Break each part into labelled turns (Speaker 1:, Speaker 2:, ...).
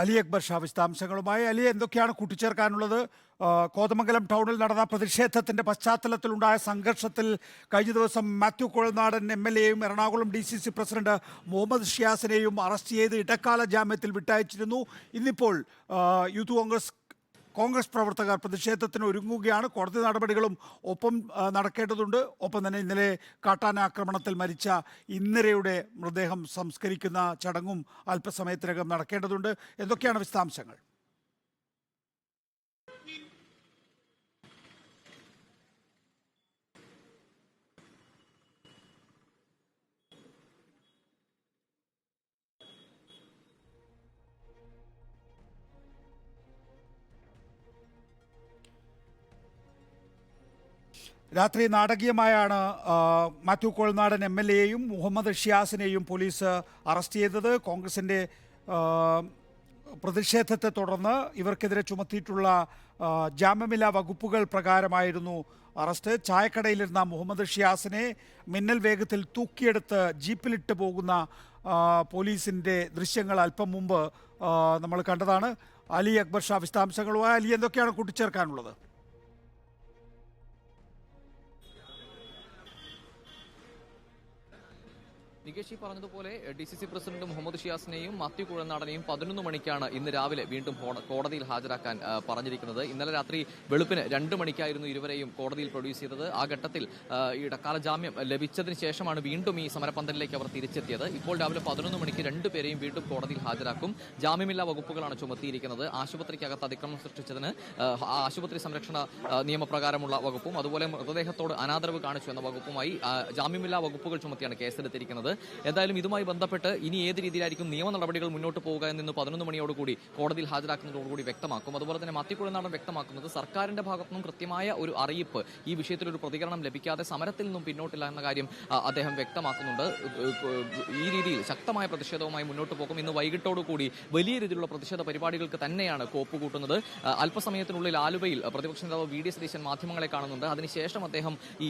Speaker 1: അലി അക്ബർ ഷാ വിശദാംശങ്ങളുമായി. അലി എന്തൊക്കെയാണ് കൂട്ടിച്ചേർക്കാനുള്ളത്? കോതമംഗലം ടൗണിൽ നടന്ന പ്രതിഷേധത്തിന്റെ പശ്ചാത്തലത്തിലുണ്ടായ സംഘർഷത്തിൽ കഴിഞ്ഞ ദിവസം മാത്യു കുഴൽനാടൻ എം എൽ എയും Ernakulam D C C president Muhammad ഷിയാസിനെയും arrest ചെയ്ത് ഇടക്കാല ജാമ്യത്തിൽ വിട്ടയച്ചിരുന്നു. ഇന്നിപ്പോൾ യൂത്ത് കോൺഗ്രസ് കോൺഗ്രസ് പ്രവർത്തകർ പ്രതിഷേധത്തിന് ഒരുങ്ങുകയാണ്. കോടതി നടപടികളും ഒപ്പം നടക്കേണ്ടതുണ്ട്. ഒപ്പം തന്നെ ഇന്നലെ കാട്ടാന ആക്രമണത്തിൽ മരിച്ച ഇന്ദിരയുടെ മൃതദേഹം സംസ്കരിക്കുന്ന ചടങ്ങും അല്പസമയത്തിനകം നടക്കേണ്ടതുണ്ട്. എന്തൊക്കെയാണ് വിശദാംശങ്ങൾ? രാത്രി നാടകീയമായാണ് മാത്യു കോൾനാടൻ എം എൽ എയും മുഹമ്മദ് ഷിയാസിനെയും പോലീസ് അറസ്റ്റ് ചെയ്തത്. കോൺഗ്രസിന്റെ പ്രതിഷേധത്തെ തുടർന്ന് ഇവർക്കെതിരെ ചുമത്തിയിട്ടുള്ള ജാമ്യമില്ലാ വകുപ്പുകൾ പ്രകാരമായിരുന്നു അറസ്റ്റ്. ചായക്കടയിലിരുന്ന മുഹമ്മദ് ഷിയാസിനെ മിന്നൽ വേഗത്തിൽ തൂക്കിയെടുത്ത് ജീപ്പിലിട്ട് പോകുന്ന പോലീസിന്റെ ദൃശ്യങ്ങൾ അല്പം മുമ്പ് നമ്മൾ കണ്ടതാണ്. അലി അക്ബർ ഷാ വിശദാംശങ്ങളുമായി. അലി എന്തൊക്കെയാണ് കൂട്ടിച്ചേർക്കാനുള്ളത്?
Speaker 2: നികേഷ് പറഞ്ഞതുപോലെ D C C president Muhammad ഷിയാസിനെയും Mathew കുഴനാടനെയും പതിനൊന്ന് മണിക്കാണ് ഇന്ന് രാവിലെ വീണ്ടും കോടതിയിൽ ഹാജരാക്കാൻ പറഞ്ഞിരിക്കുന്നത്. ഇന്നലെ രാത്രി വെളുപ്പിന് രണ്ട് മണിക്കായിരുന്നു ഇരുവരെയും കോടതിയിൽ പ്രൊഡ്യൂസ് ചെയ്തത്. ആ ഘട്ടത്തിൽ ഇടക്കാല ജാമ്യം ലഭിച്ചതിന് ശേഷമാണ് വീണ്ടും ഈ സമരപന്തലിലേക്ക് അവർ തിരിച്ചെത്തിയത്. ഇപ്പോൾ രാവിലെ പതിനൊന്ന് മണിക്ക് രണ്ടുപേരെയും വീണ്ടും കോടതിയിൽ ഹാജരാക്കും. ജാമ്യമില്ലാ വകുപ്പുകളാണ് ചുമത്തിയിരിക്കുന്നത്. ആശുപത്രിക്കകത്ത് അതിക്രമം സൃഷ്ടിച്ചതിന് ആശുപത്രി സംരക്ഷണ നിയമപ്രകാരമുള്ള വകുപ്പും അതുപോലെ മൃതദേഹത്തോട് അനാദരവ് കാണിച്ചു എന്ന വകുപ്പുമായി ജാമ്യമില്ലാ വകുപ്പുകൾ ചുമത്തിയാണ് കേസെടുത്തിരിക്കുന്നത്. എന്തായാലും ഇതുമായി ബന്ധപ്പെട്ട് ഇനി ഏത് രീതിയിലായിരിക്കും നിയമ നടപടികൾ മുന്നോട്ട് പോകുക എന്നിന്ന് പതിനൊന്ന് മണിയോടുകൂടി കോടതിയിൽ ഹാജരാക്കുന്നതോടുകൂടി വ്യക്തമാക്കും. അതുപോലെ തന്നെ മത്തിക്കുഴനാടൻ വ്യക്തമാക്കുന്നത് സർക്കാരിന്റെ ഭാഗത്തുനിന്നും കൃത്യമായ ഒരു അറിയിപ്പ് ഈ വിഷയത്തിൽ ഒരു പ്രതികരണം ലഭിക്കാതെ സമരത്തിൽ നിന്നും പിന്നോട്ടില്ല എന്ന കാര്യം അദ്ദേഹം വ്യക്തമാക്കുന്നുണ്ട്. ഈ രീതിയിൽ ശക്തമായ പ്രതിഷേധവുമായി മുന്നോട്ട് പോകും. ഇന്ന് വൈകിട്ടോടുകൂടി വലിയ രീതിയിലുള്ള പ്രതിഷേധ പരിപാടികൾക്ക് തന്നെയാണ് കോപ്പ് കൂട്ടുന്നത്. അല്പസമയത്തിനുള്ളിൽ ആലുവയിൽ പ്രതിപക്ഷ നേതാവ് വി ഡി സതീശൻ മാധ്യമങ്ങളെ കാണുന്നുണ്ട്. അതിനുശേഷം അദ്ദേഹം ഈ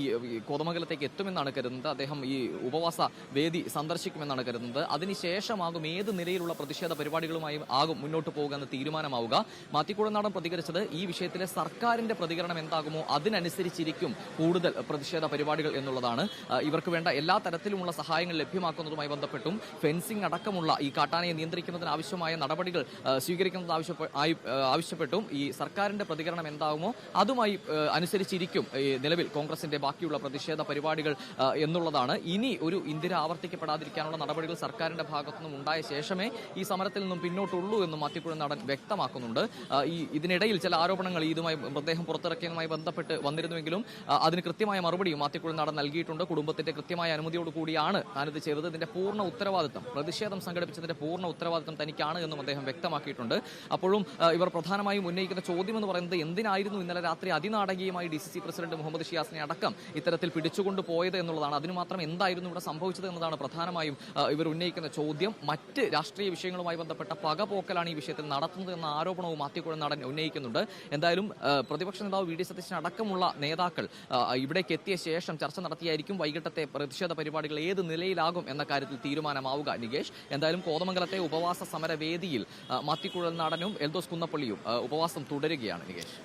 Speaker 2: കോതമംഗലത്തേക്ക് എത്തുമെന്നാണ് കരുതുന്നത്. അദ്ദേഹം ഈ ഉപവാസ വേദി സന്ദർശിക്കുമെന്നാണ് കരുതുന്നത്. അതിനുശേഷമാകും ഏത് നിലയിലുള്ള പ്രതിഷേധ പരിപാടികളുമായി ആകും മുന്നോട്ട് പോകുക എന്ന് തീരുമാനമാവുക. മാത്തിക്കുഴനാടൻ പ്രതികരിച്ചത് ഈ വിഷയത്തിലെ സർക്കാരിന്റെ പ്രതികരണം എന്താകുമോ അതിനനുസരിച്ചിരിക്കും കൂടുതൽ പ്രതിഷേധ പരിപാടികൾ എന്നുള്ളതാണ്. ഇവർക്ക് വേണ്ട എല്ലാ തരത്തിലുമുള്ള സഹായങ്ങൾ ലഭ്യമാക്കുന്നതുമായി ബന്ധപ്പെട്ടും ഫെൻസിംഗ് അടക്കമുള്ള ഈ കാട്ടാനയെ നിയന്ത്രിക്കുന്നതിന് ആവശ്യമായ നടപടികൾ സ്വീകരിക്കുന്നത് ആവശ്യപ്പെട്ടും ഈ സർക്കാരിന്റെ പ്രതികരണം എന്താകുമോ അതുമായി അനുസരിച്ചിരിക്കും നിലവിൽ കോൺഗ്രസിന്റെ ബാക്കിയുള്ള പ്രതിഷേധ പരിപാടികൾ എന്നുള്ളതാണ്. ഇനി ഒരു ഇന്ദിര ആവർത്തിക്കപ്പെടാതിരിക്കാനുള്ള നടപടികൾ സർക്കാരിന്റെ ഭാഗത്തുനിന്നും ഉണ്ടായ ശേഷമേ ഈ സമരത്തിൽ നിന്നും പിന്നോട്ടുള്ളൂ എന്നും മാത്യക്കുഴ നടൻ വ്യക്തമാക്കുന്നുണ്ട്. ഈ ഇതിനിടയിൽ ചില ആരോപണങ്ങൾ ഇതുമായി മൃതദേഹം പുറത്തിറക്കിയതുമായി ബന്ധപ്പെട്ട് വന്നിരുന്നുവെങ്കിലും അതിന് കൃത്യമായ മറുപടിയും മാത്യക്കുഴ നടൻ നൽകിയിട്ടുണ്ട്. കുടുംബത്തിന്റെ കൃത്യമായ അനുമതിയോട് കൂടിയാണ് താനിത് ചെയ്തത്. ഇതിന്റെ പൂർണ ഉത്തരവാദിത്തം പ്രതിഷേധം സംഘടിപ്പിച്ചതിന്റെ പൂർണ ഉത്തരവാദിത്തം തനിക്കാണ് എന്നും അദ്ദേഹം വ്യക്തമാക്കിയിട്ടുണ്ട്. അപ്പോഴും ഇവർ പ്രധാനമായും ഉന്നയിക്കുന്ന ചോദ്യം എന്ന് പറയുന്നത് എന്തിനായിരുന്നു ഇന്നലെ രാത്രി അതിനാടകീയമായി D C C president Muhammad ഷിയാസിനെ അടക്കം ഇത്തരത്തിൽ പിടിച്ചുകൊണ്ട് പോയത് എന്നുള്ളതാണ്. അതിന് മാത്രം എന്തായിരുന്നു ഇവിടെ സംഭവിച്ചത് എന്നതാണ് പ്രധാനമായും ഇവർ ഉന്നയിക്കുന്ന ചോദ്യം. മറ്റ് രാഷ്ട്രീയ വിഷയങ്ങളുമായി ബന്ധപ്പെട്ട പകപോക്കലാണ് ഈ വിഷയത്തിൽ നടത്തുന്നത് എന്ന ആരോപണവും മാത്യക്കുഴൻ നടൻ ഉന്നയിക്കുന്നുണ്ട്. എന്തായാലും പ്രതിപക്ഷ നേതാവ് വി ഡി സതീശൻ അടക്കമുള്ള നേതാക്കൾ ഇവിടേക്ക് എത്തിയ ശേഷം ചർച്ച നടത്തിയായിരിക്കും വൈകിട്ടത്തെ പ്രതിഷേധ പരിപാടികൾ ഏത് നിലയിലാകും എന്ന കാര്യത്തിൽ തീരുമാനമാവുക. നികേഷ് എന്തായാലും കോതമംഗലത്തെ ഉപവാസ സമരവേദിയിൽ നടനും മാത്തിക്കുഴൽ നാടനും എൽദോസ് കുന്നപ്പള്ളിയും ഉപവാസം തുടരുകയാണ് നികേഷ്.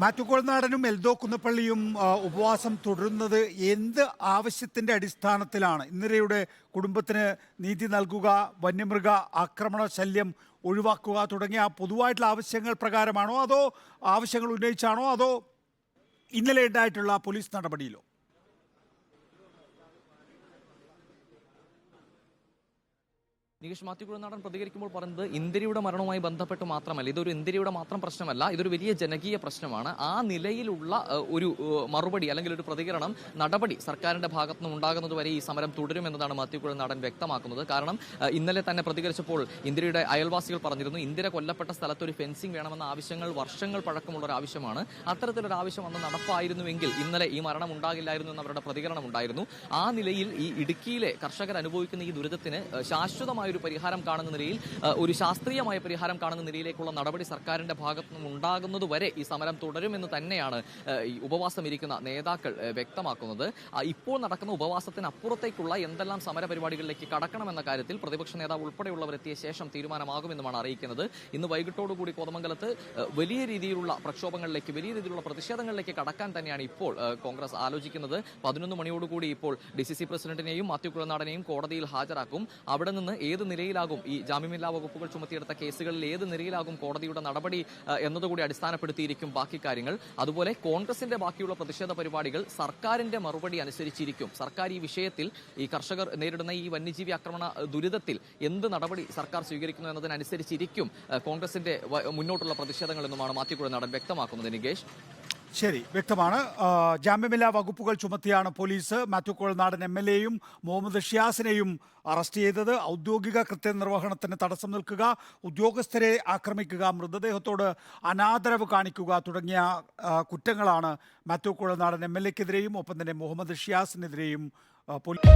Speaker 1: മാത്യു കോൾനാടനും എൽദോ കുന്നപ്പള്ളിയും ഉപവാസം തുടരുന്നത് എന്ത് ആവശ്യത്തിന്റെ അടിസ്ഥാനത്തിലാണ്? ഇന്ദിരയുടെ കുടുംബത്തിന് നീതി നൽകുക വന്യമൃഗ ആക്രമണ ശല്യം ഒഴിവാക്കുക തുടങ്ങിയ പൊതുവായിട്ടുള്ള ആവശ്യങ്ങൾ പ്രകാരമാണോ? അതോ ആവശ്യങ്ങൾ ഉന്നയിച്ചാണോ? അതോ ഇന്നലെ ഉണ്ടായിട്ടുള്ള പോലീസ് നടപടിയിലോ?
Speaker 2: നികേഷ് മാത്യു നാടൻ പ്രതികരിക്കുമ്പോൾ പറയുന്നത് ഇന്ദിരയുടെ മരണവുമായി ബന്ധപ്പെട്ട് മാത്രമല്ല ഇതൊരു ഇന്ദിരയുടെ മാത്രം പ്രശ്നമല്ല ഇതൊരു വലിയ ജനകീയ പ്രശ്നമാണ്. ആ നിലയിലുള്ള ഒരു മറുപടി അല്ലെങ്കിൽ ഒരു പ്രതികരണം നടപടി സർക്കാരിന്റെ ഭാഗത്തു നിന്ന് ഉണ്ടാകുന്നത് വരെ ഈ സമരം തുടരുമെന്നതാണ് മാത്യു നാടൻ വ്യക്തമാക്കുന്നത്. കാരണം ഇന്നലെ തന്നെ പ്രതികരിച്ചപ്പോൾ ഇന്ദിരയുടെ അയൽവാസികൾ പറഞ്ഞിരുന്നു ഇന്ദിര കൊല്ലപ്പെട്ട സ്ഥലത്ത് ഒരു ഫെൻസിംഗ് വേണമെന്ന ആവശ്യങ്ങൾ വർഷങ്ങൾ പഴക്കമുള്ള ഒരു ആവശ്യമാണ്. അത്തരത്തിലൊരു ആവശ്യം അന്ന് നടപ്പായിരുന്നുവെങ്കിൽ ഇന്നലെ ഈ മരണം ഉണ്ടാകില്ലായിരുന്നു എന്ന് അവരുടെ പ്രതികരണം ഉണ്ടായിരുന്നു. ആ നിലയിൽ ഈ ഇടുക്കിയിലെ കർഷകർ അനുഭവിക്കുന്ന ഈ ദുരിതത്തിന് ശാശ്വതമായ ഒരു പരിഹാരം കാണുന്ന നിലയിൽ ഒരു ശാസ്ത്രീയമായ പരിഹാരം കാണുന്ന നിലയിലേക്കുള്ള നടപടി സർക്കാരിന്റെ ഭാഗത്തു നിന്നും ഉണ്ടാകുന്നത് വരെ ഈ സമരം തുടരുമെന്ന് തന്നെയാണ് ഈ ഉപവാസം ഇരിക്കുന്ന നേതാക്കൾ വ്യക്തമാക്കുന്നത്. ഇപ്പോൾ നടക്കുന്ന ഉപവാസത്തിന് അപ്പുറത്തേക്കുള്ള എന്തെല്ലാം സമരപരിപാടികളിലേക്ക് കടക്കണമെന്ന കാര്യത്തിൽ പ്രതിപക്ഷ നേതാവ് ഉൾപ്പെടെയുള്ളവർ എത്തിയ ശേഷം തീരുമാനമാകുമെന്നുമാണ് അറിയിക്കുന്നത്. ഇന്ന് വൈകിട്ടോടുകൂടി കോതമംഗലത്ത് വലിയ രീതിയിലുള്ള പ്രക്ഷോഭങ്ങളിലേക്ക് വലിയ രീതിയിലുള്ള പ്രതിഷേധങ്ങളിലേക്ക് കടക്കാൻ തന്നെയാണ് ഇപ്പോൾ കോൺഗ്രസ് ആലോചിക്കുന്നത്. പതിനൊന്ന് മണിയോടുകൂടി ഇപ്പോൾ ഡി സി സി പ്രസിഡന്റിനെയും മാത്യു കുളനാടനെയും കോടതിയിൽ ഹാജരാക്കും. അവിടെ നിന്ന് ഏത് നിലയിലാകും ഈ ജാമ്യമില്ലാ വകുപ്പുകൾ ചുമത്തിയെടുത്ത കേസുകളിൽ ഏത് നിലയിലാകും കോടതിയുടെ നടപടി എന്നതുകൂടി അടിസ്ഥാനപ്പെടുത്തിയിരിക്കും ബാക്കി കാര്യങ്ങൾ. അതുപോലെ കോൺഗ്രസിന്റെ ബാക്കിയുള്ള പ്രതിഷേധ പരിപാടികൾ സർക്കാരിന്റെ മറുപടി അനുസരിച്ചിരിക്കും. സർക്കാർ ഈ വിഷയത്തിൽ ഈ കർഷകർ നേരിടുന്ന ഈ വന്യജീവി ആക്രമണ ദുരിതത്തിൽ എന്ത് നടപടി സർക്കാർ സ്വീകരിക്കുന്നു എന്നതിനനുസരിച്ചിരിക്കും കോൺഗ്രസിന്റെ മുന്നോട്ടുള്ള പ്രതിഷേധങ്ങൾ എന്നുമാണ് മാത്യു നടൻ വ്യക്തമാക്കുന്നത്. നികേഷ്?
Speaker 1: ശരി വ്യക്തമാണ്. ജാമ്യമില്ലാ വകുപ്പുകൾ ചുമത്തിയാണ് police Mathew Kolnadan M L എയും മുഹമ്മദ് ഷിയാസിനെയും അറസ്റ്റ് ചെയ്തത്. ഔദ്യോഗിക കൃത്യനിർവഹണത്തിന് തടസ്സം നിൽക്കുക ഉദ്യോഗസ്ഥരെ ആക്രമിക്കുക മൃതദേഹത്തോട് അനാദരവ് കാണിക്കുക തുടങ്ങിയ കുറ്റങ്ങളാണ് മാത്യു കോൾനാടൻ എം എൽ എക്കെതിരെയും ഒപ്പം തന്നെ മുഹമ്മദ് ഷിയാസിനെതിരെയും പോലീസ്